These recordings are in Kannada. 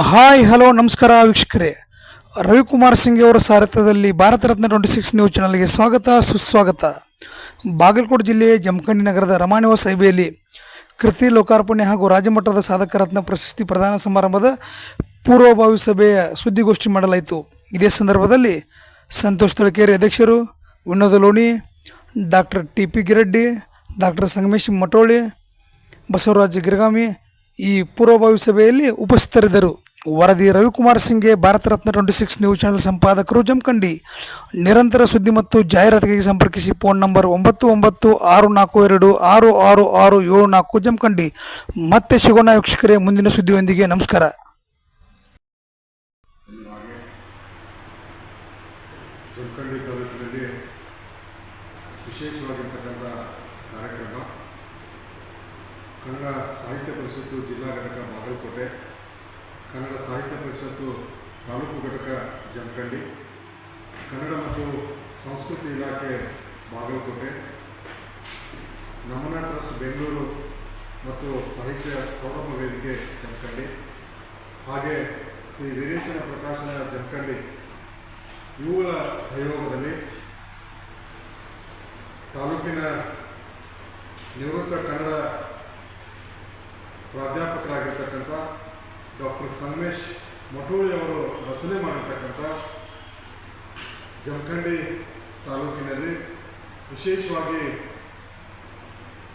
ಹಾಯ್, ಹಲೋ, ನಮಸ್ಕಾರ ವೀಕ್ಷಕರೇ. ರವಿಕುಮಾರ್ ಸಿಂಗ್ ಅವರ ಸಾರಥ್ಯದಲ್ಲಿ Bharat Ratna twenty six news ಚಾನಲ್ಗೆ ಸ್ವಾಗತ, ಸುಸ್ವಾಗತ. ಬಾಗಲಕೋಟೆ ಜಿಲ್ಲೆಯ ಜಮಖಂಡಿ ನಗರದ ರಮಾನಿವಾಸ ಸಭೆಯಲ್ಲಿ ಕೃತಿ ಲೋಕಾರ್ಪಣೆ ಹಾಗೂ ರಾಜ್ಯಮಟ್ಟದ ಸಾಧಕ ರತ್ನ ಪ್ರಶಸ್ತಿ ಪ್ರದಾನ ಸಮಾರಂಭದ ಪೂರ್ವಭಾವಿ ಸಭೆಯ ಸುದ್ದಿಗೋಷ್ಠಿ ಮಾಡಲಾಯಿತು. ಇದೇ ಸಂದರ್ಭದಲ್ಲಿ ಸಂತೋಷ್ ತಳಕೇರಿ ಅಧ್ಯಕ್ಷರು Vinod Loni, doctor T P Giraddi, doctor Sangamesh Matoli Basavaraj Giragami ಈ ಪೂರ್ವಭಾವಿ ಸಭೆಯಲ್ಲಿ ಉಪಸ್ಥಿತರಿದ್ದರು. ವರದಿ Ravikumar ಸಿಂಗ್ಗೆ Bharat Ratna twenty six news channel ಸಂಪಾದಕರು Jamakhandi. ನಿರಂತರ ಸುದ್ದಿ ಮತ್ತು ಜಾಹೀರಾತಿಗೆ ಸಂಪರ್ಕಿಸಿ ಫೋನ್ ನಂಬರ್ ಒಂಬತ್ತು ಒಂಬತ್ತು ಆರು ನಾಲ್ಕು ಎರಡು ಆರು ಆರು ಆರು ಏಳು ನಾಲ್ಕು ಜಮಖಂಡಿ. ಮತ್ತೆ ಸಿಗೋಣ ವೀಕ್ಷಕರೇ ಮುಂದಿನ ಸುದ್ದಿಯೊಂದಿಗೆ. ನಮಸ್ಕಾರ. ಜಮಖಂಡಿ ತಾಲೂಕಿನಲ್ಲಿ ವಿಶೇಷವಾಗಿರ್ತಕ್ಕಂಥ ಕಾರ್ಯಕ್ರಮ. ಕನ್ನಡ ಸಾಹಿತ್ಯ ಪರಿಷತ್ತು ಜಿಲ್ಲಾ ಘಟಕ ಬಾಗಲಕೋಟೆ ಕನ್ನಡ ಸಾಹಿತ್ಯ ಪರಿಷತ್ತು ತಾಲೂಕು ಘಟಕ ಜಮಖಂಡಿ, ಕನ್ನಡ ಮತ್ತು ಸಂಸ್ಕೃತಿ ಇಲಾಖೆ ಬಾಗಲಕೋಟೆ, ನಮನ ಟ್ರಸ್ಟ್ ಬೆಂಗಳೂರು ಮತ್ತು ಸಾಹಿತ್ಯ ಸೌರಭ ವೇದಿಕೆ ಜಮಖಂಡಿ, ಹಾಗೆ ಶ್ರೀ ವೀರೇಶನ ಪ್ರಕಾಶನ ಜಮಖಂಡಿ. ಇವುಗಳ ಸಹಯೋಗದಲ್ಲಿ ತಾಲೂಕಿನ ನಿವೃತ್ತ ಕನ್ನಡ ಪ್ರಾಧ್ಯಾಪಕರಾಗಿರ್ತಕ್ಕಂಥ ಡಾಕ್ಟರ್ ಸಂಗಮೇಶ್ ಅವರು ರಚನೆ ಮಾಡಿರ್ತಕ್ಕಂಥ ಜಮಖಂಡಿ ತಾಲೂಕಿನಲ್ಲಿ ವಿಶೇಷವಾಗಿ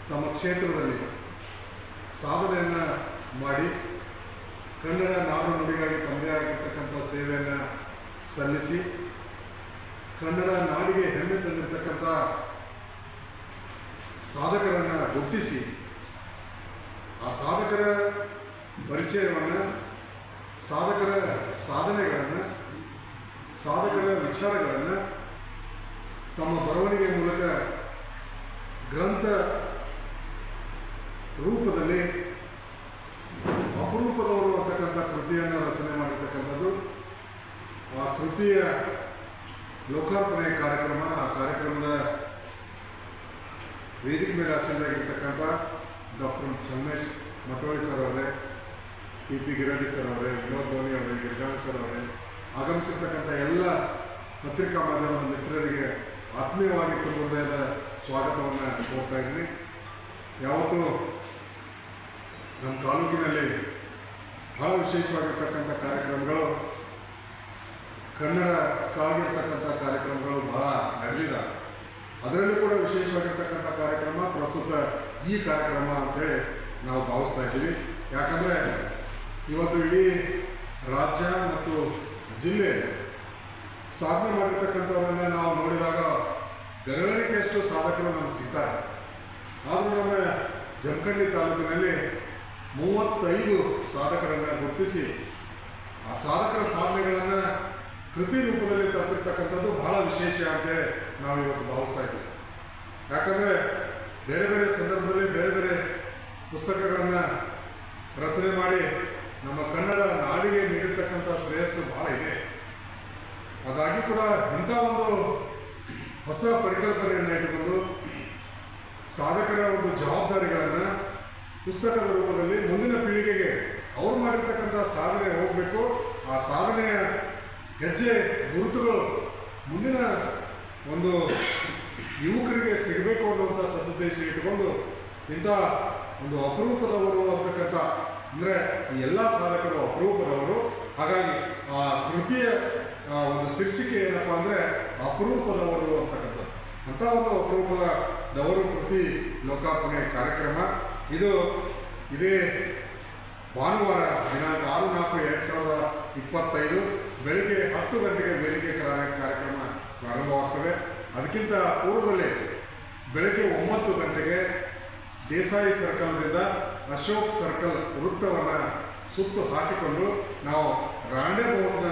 ತಮ್ಮ ಕ್ಷೇತ್ರದಲ್ಲಿ ಸಾಧನೆಯನ್ನು ಮಾಡಿ ಕನ್ನಡ ನಾಡು ನುಡಿಗಾಗಿ ತಮ್ಮದೇ ಆಗಿರ್ತಕ್ಕಂಥ ಸೇವೆಯನ್ನು ಸಲ್ಲಿಸಿ ಕನ್ನಡ ನಾಡಿಗೆ ಹೆಮ್ಮೆ ತಂದಿರತಕ್ಕಂಥ ಸಾಧಕರನ್ನು ಗುರುತಿಸಿ ಆ ಸಾಧಕರ ಪರಿಚಯವನ್ನು, ಸಾಧಕರ ಸಾಧನೆಗಳನ್ನು, ಸಾಧಕರ ವಿಚಾರಗಳನ್ನು ತಮ್ಮ ಬರವಣಿಗೆ ಮೂಲಕ ಗ್ರಂಥ ರೂಪದಲ್ಲಿ ಅಪರೂಪದವರು ಅಂತಕ್ಕಂಥ ಕೃತಿಯನ್ನು ರಚನೆ ಮಾಡಿರ್ತಕ್ಕಂಥದ್ದು. ಆ ಕೃತಿಯ ಲೋಕಾರ್ಪಣೆ ಕಾರ್ಯಕ್ರಮ, ಆ ಕಾರ್ಯಕ್ರಮದ ವೇದಿಕೆ ಮೇಲೆ ಆಸೀನರಾಗಿರ್ತಕ್ಕಂಥ ಡಾಕ್ಟರ್ ಸಂಗೇಶ್ ಮಠೋಳಿ ಸರ್ ಅವರೇ. ಟಿ ಪಿ ಗಿರಡ್ಡಿ ಸರ್ ಅವರೇ, ವಿನೋದ್ ಧೋನಿ ಅವರೇ ಗಿರ್ಗಾವಿ ಸರ್ ಅವರೇ, ಆಗಮಿಸಿರ್ತಕ್ಕಂಥ ಎಲ್ಲ ಪತ್ರಿಕಾ ಮಾಧ್ಯಮದ ಮಿತ್ರರಿಗೆ ಆತ್ಮೀಯವಾಗಿ ತುಂಬ ಹೃದಯದ ಸ್ವಾಗತವನ್ನು ಕೋರ್ತಾ ಇದ್ದೀನಿ. ಯಾವತ್ತೂ ನಮ್ಮ ತಾಲೂಕಿನಲ್ಲಿ ಬಹಳ ವಿಶೇಷವಾಗಿರ್ತಕ್ಕಂಥ ಕಾರ್ಯಕ್ರಮಗಳು, ಕನ್ನಡಕ್ಕಾಗಿರ್ತಕ್ಕಂಥ ಕಾರ್ಯಕ್ರಮಗಳು ಬಹಳ ನಡೆದಿದ್ದಾವೆ ಅದರಲ್ಲೂ ಕೂಡ ವಿಶೇಷವಾಗಿರ್ತಕ್ಕಂಥ ಕಾರ್ಯಕ್ರಮ, ಪ್ರಸ್ತುತ ಈ ಕಾರ್ಯಕ್ರಮ ಅಂತೇಳಿ ನಾವು ಭಾವಿಸ್ತಾ ಇದ್ದೀವಿ. ಯಾಕಂದರೆ ಇವತ್ತು ಇಡೀ ರಾಜ್ಯ ಮತ್ತು ಜಿಲ್ಲೆ ಸಾಧನೆ ಮಾಡಿರ್ತಕ್ಕಂಥವ್ರನ್ನ ನಾವು ನೋಡಿದಾಗ ಬೆರಳಿಕೆಯಷ್ಟು ಸಾಧಕರು ನಮ್ಗೆ ಸಿಗ್ತಾರೆ. ಆದರೂ ನಮ್ಮ ಜಮಖಂಡಿ ತಾಲೂಕಿನಲ್ಲಿ ಮೂವತ್ತೈದು ಸಾಧಕರನ್ನು ಗುರುತಿಸಿ ಆ ಸಾಧಕರ ಸಾಧನೆಗಳನ್ನು ಕೃತಿ ರೂಪದಲ್ಲಿ ತಪ್ಪಿರ್ತಕ್ಕಂಥದ್ದು ಬಹಳ ವಿಶೇಷ ಅಂತೇಳಿ ನಾವು ಇವತ್ತು ಭಾವಿಸ್ತಾ ಇದ್ದೀವಿ. ಯಾಕಂದರೆ ಬೇರೆ ಬೇರೆ ಸಂದರ್ಭದಲ್ಲಿ ಬೇರೆ ಬೇರೆ ಪುಸ್ತಕಗಳನ್ನು ರಚನೆ ಮಾಡಿ ನಮ್ಮ ಕನ್ನಡ ನಾಡಿಗೆ ನೀಡಿರ್ತಕ್ಕಂಥ ಶ್ರೇಯಸ್ಸು ಬಹಳ ಇದೆ. ಅದಾಗಿ ಕೂಡ ಇಂಥ ಒಂದು ಹೊಸ ಪರಿಕಲ್ಪನೆಯನ್ನು ಇಟ್ಟುಕೊಂಡು ಸಾಧಕರ ಒಂದು ಜವಾಬ್ದಾರಿಗಳನ್ನು ಪುಸ್ತಕದ ರೂಪದಲ್ಲಿ ಮುಂದಿನ ಪೀಳಿಗೆಗೆ ಅವ್ರು ಮಾಡಿರ್ತಕ್ಕಂಥ ಸಾಧನೆ ಹೋಗಬೇಕು. ಆ ಸಾಧನೆಯ ಹೆಜ್ಜೆ, ಗುರುತುಗಳು ಮುಂದಿನ ಒಂದು ಯುವಕರಿಗೆ ಸಿಗಬೇಕು ಅನ್ನುವಂಥ ಸದುದ್ದೇಶ ಇಟ್ಟುಕೊಂಡು ಇಂಥ ಒಂದು ಅಪರೂಪದವರು ಅಂತಕ್ಕಂಥ ಅಂದರೆ ಈ ಎಲ್ಲ ಸಾಧಕರು ಅಪರೂಪದವರು ಹಾಗಾಗಿ ಆ ಕೃತಿಯ ಒಂದು ಶೀರ್ಷಿಕೆ ಏನಪ್ಪ ಅಂದರೆ ಅಪರೂಪದವರು ಅಂತಕ್ಕಂಥದ್ದು. ಅಂಥ ಒಂದು ಅಪರೂಪದವರು ಕೃತಿ ಲೋಕಾರ್ಪಣೆ ಕಾರ್ಯಕ್ರಮ. ಇದು ಇದೇ ಭಾನುವಾರ ದಿನಾಂಕ ಆರು ನಾಲ್ಕು ಎರಡು ಸಾವಿರದ ಇಪ್ಪತ್ತೈದು ಬೆಳಿಗ್ಗೆ ಹತ್ತು ಗಂಟೆಗೆ ವೇದಿಕೆ ಕಾರ್ಯ- ಕಾರ್ಯಕ್ರಮ ಪ್ರಾರಂಭವಾಗ್ತದೆ. ಅದಕ್ಕಿಂತ ಪೂರ್ವದಲ್ಲಿ ಬೆಳಗ್ಗೆ ಒಂಬತ್ತು ಗಂಟೆಗೆ ದೇಸಾಯಿ ಸರ್ಕಲ್ನಿಂದ ಅಶೋಕ್ ಸರ್ಕಲ್ ವೃತ್ತವನ್ನು ಸುತ್ತು ಹಾಕಿಕೊಂಡು ನಾವು ರಾಂಡೆ ಬೋಟ್ನ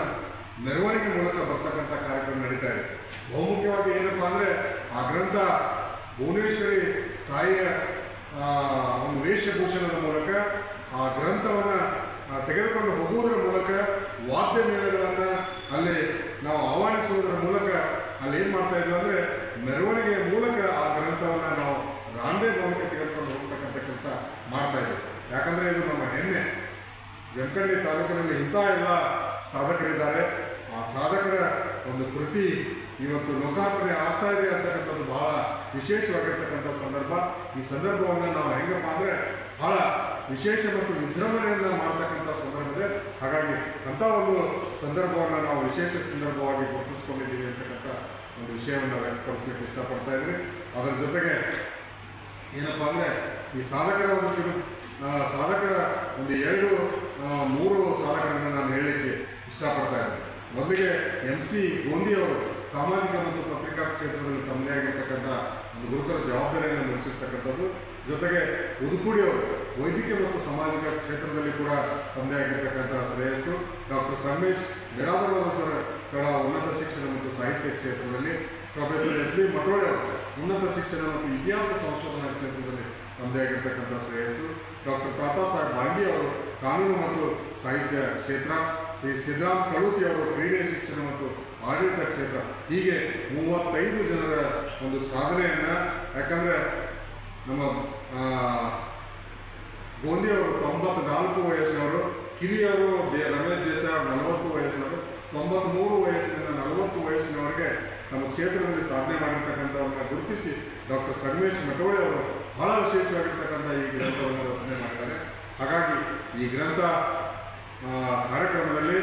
ಮೆರವಣಿಗೆ ಮೂಲಕ ಬರ್ತಕ್ಕಂಥ ಕಾರ್ಯಕ್ರಮ ನಡೀತಾ ಇದೆ. ಬಹುಮುಖ್ಯವಾಗಿ ಏನಪ್ಪ ಅಂದರೆ ಆ ಗ್ರಂಥ ಭುವನೇಶ್ವರಿ ತಾಯಿಯ ಒಂದು ವೇಷಭೂಷಣದ ಮೂಲಕ ಆ ಗ್ರಂಥವನ್ನು ತೆಗೆದುಕೊಂಡು ಹೋಗುವುದರ ಮೂಲಕ ವಾದ್ಯ ಮೇಳಗಳನ್ನು ಅಲ್ಲಿ ನಾವು ಆಹ್ವಾನಿಸುವುದರ ಮೂಲಕ ಅಲ್ಲಿ ಏನು ಮಾಡ್ತಾ ಇದ್ದೀವಿ ಅಂದರೆ ಮೆರವಣಿಗೆಯ ಮೂಲಕ ಆ ಗ್ರಂಥವನ್ನು ನಾವು ರಾಂಡೆ ಭವನಕ್ಕೆ ತೆಗೆದುಕೊಂಡು ಹೋಗ್ತಕ್ಕಂಥ ಕೆಲಸ ಮಾಡ್ತಾ ಇದ್ದೀವಿ ಯಾಕಂದರೆ ಇದು ನಮ್ಮ ಹೆಮ್ಮೆ. ಜಮಖಂಡಿ ತಾಲೂಕು ತಾಲೂಕಿನಲ್ಲಿ ಇಂಥ ಎಲ್ಲ ಸಾಧಕರಿದ್ದಾರೆ. ಆ ಸಾಧಕರ ಒಂದು ಕೃತಿ ಇವತ್ತು ಲೋಕಾರ್ಪಣೆ ಆಗ್ತಾ ಇದೆ ಅಂತಕ್ಕಂಥದ್ದು ಬಹಳ ವಿಶೇಷವಾಗಿರ್ತಕ್ಕಂಥ ಸಂದರ್ಭ. ಈ ಸಂದರ್ಭವನ್ನು ನಾವು ಹೆಂಗಪ್ಪ ಅಂದರೆ ಬಹಳ ವಿಶೇಷ ಮತ್ತು ವಿಜೃಂಭಣೆಯನ್ನು ಮಾಡ್ತಕ್ಕಂಥ ಸಂದರ್ಭ ಇದೆ. ಹಾಗಾಗಿ ಅಂಥ ಒಂದು ಸಂದರ್ಭವನ್ನು ನಾವು ವಿಶೇಷ ಸಂದರ್ಭವಾಗಿ ಗುರುತಿಸ್ಕೊಂಡಿದ್ದೀವಿ ಅಂತಕ್ಕಂಥ ಒಂದು ವಿಷಯವನ್ನು ವ್ಯಕ್ತಪಡಿಸ್ಲಿಕ್ಕೆ ಇಷ್ಟಪಡ್ತಾ ಇದ್ದೀನಿ. ಅದರ ಜೊತೆಗೆ ಏನಪ್ಪ ಅಂದರೆ ಈ ಸಾಧಕರ ಒಂದು ಆ, ಸಾಧಕರ ಒಂದು ಎರಡು ಮೂರು ಸಾಧಕರನ್ನು ನಾನು ಹೇಳಲಿಕ್ಕೆ ಇಷ್ಟಪಡ್ತಾ ಇದ್ದೀನಿ. ಮೊದಲಿಗೆ ಎಂ ಸಿ ಗೋಂದಿಯವರು ಸಾಮಾಜಿಕ ಮತ್ತು ಪತ್ರಿಕಾ ಕ್ಷೇತ್ರದಲ್ಲಿ ತಮ್ಮದೇ ಆಗಿರ್ತಕ್ಕಂಥ ಒಂದು ಗುರುತರ ಜವಾಬ್ದಾರಿಯನ್ನು ನಡೆಸಿರ್ತಕ್ಕಂಥದ್ದು ಜೊತೆಗೆ ಉದುಕುಡಿ ಅವರು ವೈದ್ಯಕೀಯ ಮತ್ತು ಸಾಮಾಜಿಕ ಕ್ಷೇತ್ರದಲ್ಲಿ ಕೂಡ ತಮ್ಮದೇ ಆಗಿರ್ತಕ್ಕಂಥ ಶ್ರೇಯಸ್ಸು. ಡಾಕ್ಟರ್ ಸಮೇಶ್ ಬಿರಾದರ್ ಸರ್, ಕಡ ಉನ್ನತ ಶಿಕ್ಷಣ ಮತ್ತು ಸಾಹಿತ್ಯ ಕ್ಷೇತ್ರದಲ್ಲಿ. ಪ್ರೊಫೆಸರ್ ಎಸ್ ಬಿ ಮಟೋಳೆ ಅವರು ಉನ್ನತ ಶಿಕ್ಷಣ ಮತ್ತು ಇತಿಹಾಸ ಸಂಶೋಧನಾ ಕ್ಷೇತ್ರದಲ್ಲಿ ತಮ್ಮದೇ ಆಗಿರ್ತಕ್ಕಂಥ ಶ್ರೇಯಸ್ಸು. ಡಾಕ್ಟರ್ ತಾತಾ ಸಾಹೇಬ್ ಬಾಂಗಿ ಅವರು ಕಾನೂನು ಮತ್ತು ಸಾಹಿತ್ಯ ಕ್ಷೇತ್ರ, ಶ್ರೀ ಸಿದ್ದರಾಮ್ ಕಳೂತಿ ಅವರು ಕ್ರೀಡೆ ಶಿಕ್ಷಣ ಮತ್ತು ಆಡಳಿತ ಕ್ಷೇತ್ರ. ಹೀಗೆ ಮೂವತ್ತೈದು ಜನರ ಒಂದು ಸಾಧನೆಯನ್ನು, ಯಾಕಂದರೆ ನಮ್ಮ ಗೋಂದಿ ಅವರು ತೊಂಬತ್ನಾಲ್ಕು ವಯಸ್ಸಿನವರು ಕಿರಿಯವರು ರಮೇಶ್ ದೇಸಾಯಿ ಅವರು ನಲವತ್ತು ವಯಸ್ಸಿನವರು, ತೊಂಬತ್ಮೂರು ವಯಸ್ಸಿನಿಂದ ನಲವತ್ತು ವಯಸ್ಸಿನವರೆಗೆ ನಮ್ಮ ಕ್ಷೇತ್ರದಲ್ಲಿ ಸಾಧನೆ ಮಾಡಿರ್ತಕ್ಕಂಥವ್ರನ್ನ ಗುರುತಿಸಿ ಡಾಕ್ಟರ್ ಸಂಗಮೇಶ್ ಮಠೋಳಿ ಅವರು ಬಹಳ ವಿಶೇಷವಾಗಿರ್ತಕ್ಕಂಥ ಈ ಗ್ರಂಥವನ್ನು ರಚನೆ ಮಾಡಿದ್ದಾರೆ. ಹಾಗಾಗಿ ಈ ಗ್ರಂಥ ಕಾರ್ಯಕ್ರಮದಲ್ಲಿ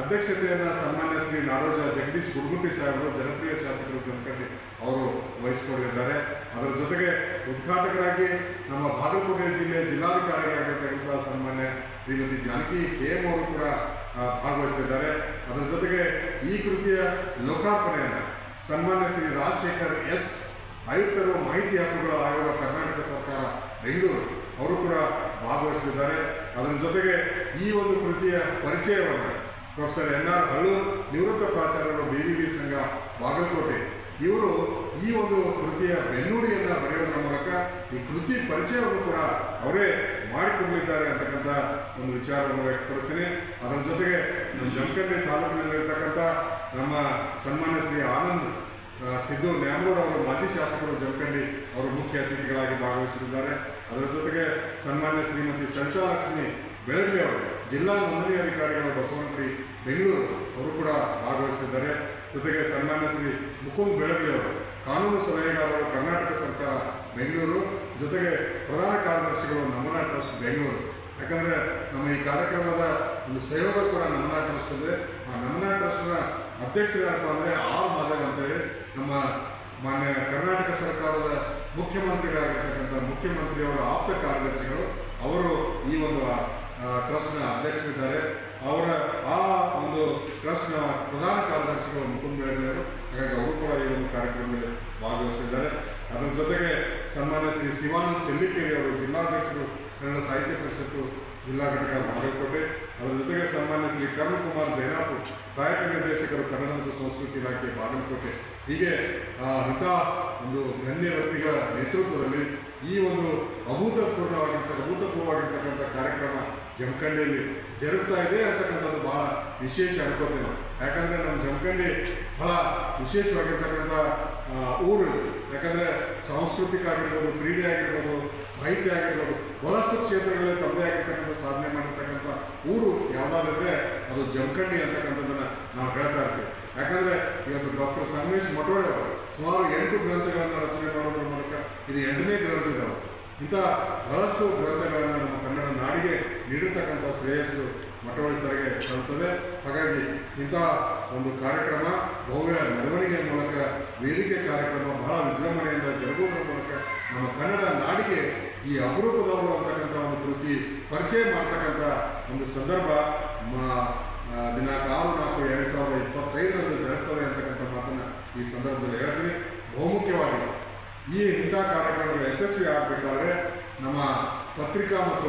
ಅಧ್ಯಕ್ಷತೆಯನ್ನು ಸನ್ಮಾನ್ಯ ಶ್ರೀ ನಾಡೋಜ ಜಗದೀಶ್ ಗುರುಗುಂಟಿ ಸಾಹೇಬರು, ಜನಪ್ರಿಯ ಶಾಸಕರು ಜನಕಂಡಿ ಅವರು ವಹಿಸಿಕೊಂಡಿದ್ದಾರೆ. ಅದರ ಜೊತೆಗೆ ಉದ್ಘಾಟಕರಾಗಿ ನಮ್ಮ ಬಾಗಲಕೋಟೆ ಜಿಲ್ಲೆ ಜಿಲ್ಲಾಧಿಕಾರಿಗಳಾಗಿರ್ತಕ್ಕಂಥ ಸನ್ಮಾನ್ಯ ಶ್ರೀಮತಿ ಜಾನಕಿ ಕೆ ಎಂ ಅವರು ಕೂಡ ಭಾಗವಹಿಸಿದ್ದಾರೆ ಅದರ ಜೊತೆಗೆ ಈ ಕೃತಿಯ ಲೋಕಾರ್ಪಣೆಯನ್ನು ಸನ್ಮಾನ್ಯ ಶ್ರೀ ರಾಜಶೇಖರ್ ಎಸ್ ಆಯುಕ್ತರು ಮಾಹಿತಿ ಹಕ್ಕುಗಳ ಆಯೋಗ ಕರ್ನಾಟಕ ಸರ್ಕಾರ ಬೆಂಗಳೂರು, ಅವರು ಕೂಡ ಭಾಗವಹಿಸಿದ್ದಾರೆ ಅದರ ಜೊತೆಗೆ ಈ ಒಂದು ಕೃತಿಯ ಪರಿಚಯವನ್ನು ಪ್ರೊಫೆಸರ್ ಎನ್ ಆರ್ ಹಳ್ಳೂರ್ ನಿವೃತ್ತ ಪ್ರಾಚಾರ್ಯರು ಬಿ ವಿ ಸಂಘ ಬಾಗಲಕೋಟೆ, ಇವರು ಈ ಒಂದು ಕೃತಿಯ ಬೆನ್ನುಡಿಯನ್ನು ಬರೆಯೋದರ ಮೂಲಕ ಈ ಕೃತಿ ಪರಿಚಯವನ್ನು ಕೂಡ ಅವರೇ ಮಾಡಿಕೊಡಲಿದ್ದಾರೆ ಅಂತಕ್ಕಂಥ ಒಂದು ವಿಚಾರವನ್ನು ವ್ಯಕ್ತಪಡಿಸ್ತೀನಿ. ಅದರ ಜೊತೆಗೆ ನಮ್ಮ ಜಮಖಂಡಿ ತಾಲೂಕಿನಲ್ಲಿರ್ತಕ್ಕಂಥ ನಮ್ಮ ಸನ್ಮಾನ್ಯ ಶ್ರೀ ಆನಂದ್ ಸಿದ್ದು ನ್ಯಾಮಗೌಡ ಅವರು ಮಾಜಿ ಶಾಸಕರು ಜಮಖಂಡಿ ಅವರು ಮುಖ್ಯ ಅತಿಥಿಗಳಾಗಿ ಭಾಗವಹಿಸಿದ್ದಾರೆ ಅದರ ಜೊತೆಗೆ ಸನ್ಮಾನ್ಯ ಶ್ರೀಮತಿ ಸವಿತಾ ಲಕ್ಷ್ಮಿ ಬೆಳಗ್ಗೆ ಅವರು ಜಿಲ್ಲಾ ನೋಂದಣಿ ಅಧಿಕಾರಿಗಳು ಬಸವನಗುಡಿ, ಬೆಂಗಳೂರು ಅವರು ಕೂಡ ಭಾಗವಹಿಸಿದ್ದಾರೆ. ಜೊತೆಗೆ ಸನ್ಮಾನ್ಯ ಶ್ರೀ ಮುಕುಂದ್ ಬೆಳಗ್ಗೆ ಅವರು ಕಾನೂನು ಸಲಹೆಗಾರರು ಕರ್ನಾಟಕ ಸರ್ಕಾರ ಬೆಂಗಳೂರು ಜೊತೆಗೆ ಪ್ರಧಾನ ಕಾರ್ಯದರ್ಶಿಗಳು ನಮನ ಟ್ರಸ್ಟ್ ಬೆಂಗಳೂರು ಯಾಕಂದರೆ ನಮ್ಮ ಈ ಕಾರ್ಯಕ್ರಮದ ಒಂದು ಸಹಯೋಗ ಕೂಡ ನಮ್ಮ ಟ್ರಸ್ಟ್ ಇದೆ ಆ ನಮನ ಟ್ರಸ್ಟ್ನ ಅಧ್ಯಕ್ಷರಾಗಪ್ಪ ಅಂದರೆ ಆರ್ ಅಂತೇಳಿ ನಮ್ಮ ಮಾನ್ಯ ಕರ್ನಾಟಕ ಸರ್ಕಾರದ ಮುಖ್ಯಮಂತ್ರಿಗಳಾಗಿರ್ತಕ್ಕಂಥ ಮುಖ್ಯಮಂತ್ರಿಯವರ ಆಪ್ತ ಕಾರ್ಯದರ್ಶಿಗಳು, ಅವರು ಈ ಒಂದು ಟ್ರಸ್ಟ್ನ ಅಧ್ಯಕ್ಷರಿದ್ದಾರೆ. ಅವರ ಆ ಒಂದು ಟ್ರಸ್ಟ್ನ ಪ್ರಧಾನ ಕಾರ್ಯದರ್ಶಿಗಳು ಮುಕುಂದ್ ಬೆಳಗೆಯವರು ಹಾಗಾಗಿ ಅವರು ಕೂಡ ಈ ಒಂದು ಕಾರ್ಯಕ್ರಮದಲ್ಲಿ ಭಾಗವಹಿಸಿದ್ದಾರೆ ಅದರ ಜೊತೆಗೆ ಸನ್ಮಾನ್ಯ ಶ್ರೀ ಶಿವಾನಂದ್ ಸೆಲ್ಲಿಕೇರಿ ಅವರು ಜಿಲ್ಲಾಧ್ಯಕ್ಷರು ಕನ್ನಡ ಸಾಹಿತ್ಯ ಪರಿಷತ್ತು ಜಿಲ್ಲಾ ಘಟಕ ಬಾಗಲಕೋಟೆ. ಅದರ ಜೊತೆಗೆ ಸನ್ಮಾನ್ಯ ಶ್ರೀ ಕರುಣ್ ಕುಮಾರ್ ಜೈನಾಪುರ್ ಸಹಾಯಕ ನಿರ್ದೇಶಕರು ಕನ್ನಡ ಮತ್ತು ಸಂಸ್ಕೃತಿ ಇಲಾಖೆ ಬಾಗಲಕೋಟೆ. ಹೀಗೆ ಅಂತ ಒಂದು ಗಣ್ಯ ವ್ಯಕ್ತಿಗಳ ನೇತೃತ್ವದಲ್ಲಿ ಈ ಒಂದು ಅಭೂತಪೂರ್ಣವಾಗಿರ್ತಕ್ಕಂಥ ಅಭೂತಪೂರ್ವವಾಗಿರ್ತಕ್ಕಂಥ ಕಾರ್ಯಕ್ರಮ ಜಮಖಂಡಿಯಲ್ಲಿ ಜರುಗ್ತಾ ಇದೆ ಅಂತಕ್ಕಂಥದ್ದು ಬಹಳ ವಿಶೇಷ ನಾವು ಯಾಕಂದರೆ ನಮ್ಮ ಜಮಖಂಡಿ ಬಹಳ ವಿಶೇಷವಾಗಿರ್ತಕ್ಕಂಥ ಊರು ಯಾಕಂದರೆ ಸಾಂಸ್ಕೃತಿಕ ಆಗಿರ್ಬೋದು, ಕ್ರೀಡೆ ಆಗಿರ್ಬೋದು, ಸಾಹಿತ್ಯ ಆಗಿರ್ಬೋದು, ಬಹಳಷ್ಟು ಕ್ಷೇತ್ರಗಳಲ್ಲಿ ತಮ್ಮದೇ ಆಗಿರ್ತಕ್ಕಂಥ ಸಾಧನೆ ಮಾಡಿರ್ತಕ್ಕಂಥ ಊರು ಯಾವುದಾದ್ರೆ ಅದು ಜಮಖಂಡಿ ಅಂತಕ್ಕಂಥದ್ದನ್ನು ನಾವು ಹೇಳ್ತಾ ಇರ್ತೀವಿ. ಯಾಕಂದರೆ ಇವತ್ತು ಡಾಕ್ಟರ್ ಸಂಗಮೇಶ್ ಮಟೋಳೆ ಅವರು ಸುಮಾರು ಎಂಟು ಗ್ರಂಥಗಳನ್ನು ರಚನೆ ಮಾಡೋದ್ರ ಮೂಲಕ ಇದು ಎಂಟನೇ ಗ್ರಂಥ ಇದಾವೆ. ಇಂಥ ಬಹಳಷ್ಟು ಗ್ರಂಥಗಳನ್ನು ನಮ್ಮ ಕನ್ನಡ ನಾಡಿಗೆ ನೀಡಿರ್ತಕ್ಕಂಥ ಶ್ರೇಯಸ್ಸು ಮಟೋಳಿ ಸರ್ಗೆ ಸಲ್ತದೆ ಹಾಗಾಗಿ ಇಂಥ ಒಂದು ಕಾರ್ಯಕ್ರಮ ಭವ್ಯ ಮೆರವಣಿಗೆ ಮೂಲಕ, ವೇದಿಕೆ ಕಾರ್ಯಕ್ರಮ ಬಹಳ ವಿಜೃಂಭಣೆಯಿಂದ ಜರುಗುವುದರ ಮೂಲಕ ನಮ್ಮ ಕನ್ನಡ ನಾಡಿಗೆ ಈ ಅಪರೂಪದವರು ಅಂತಕ್ಕಂಥ ಒಂದು ಕೃತಿ ಪರಿಚಯ ಮಾಡ್ತಕ್ಕಂಥ ಒಂದು ಸಂದರ್ಭ ದಿನಾಂಕ ಆರು ನಾಲ್ಕು ಎರಡು ಸಾವಿರದ ಇಪ್ಪತ್ತೈದರಂದು ಜರುಗ್ತದೆ ಅಂತಕ್ಕಂಥ ಮಾತನ್ನು ಈ ಸಂದರ್ಭದಲ್ಲಿ ಹೇಳ್ತೀನಿ. ಬಹುಮುಖ್ಯವಾಗಿ ಈ ಇಂಥ ಕಾರ್ಯಕ್ರಮಗಳು ಯಶಸ್ವಿ ಆಗಬೇಕಾದ್ರೆ ನಮ್ಮ ಪತ್ರಿಕಾ ಮತ್ತು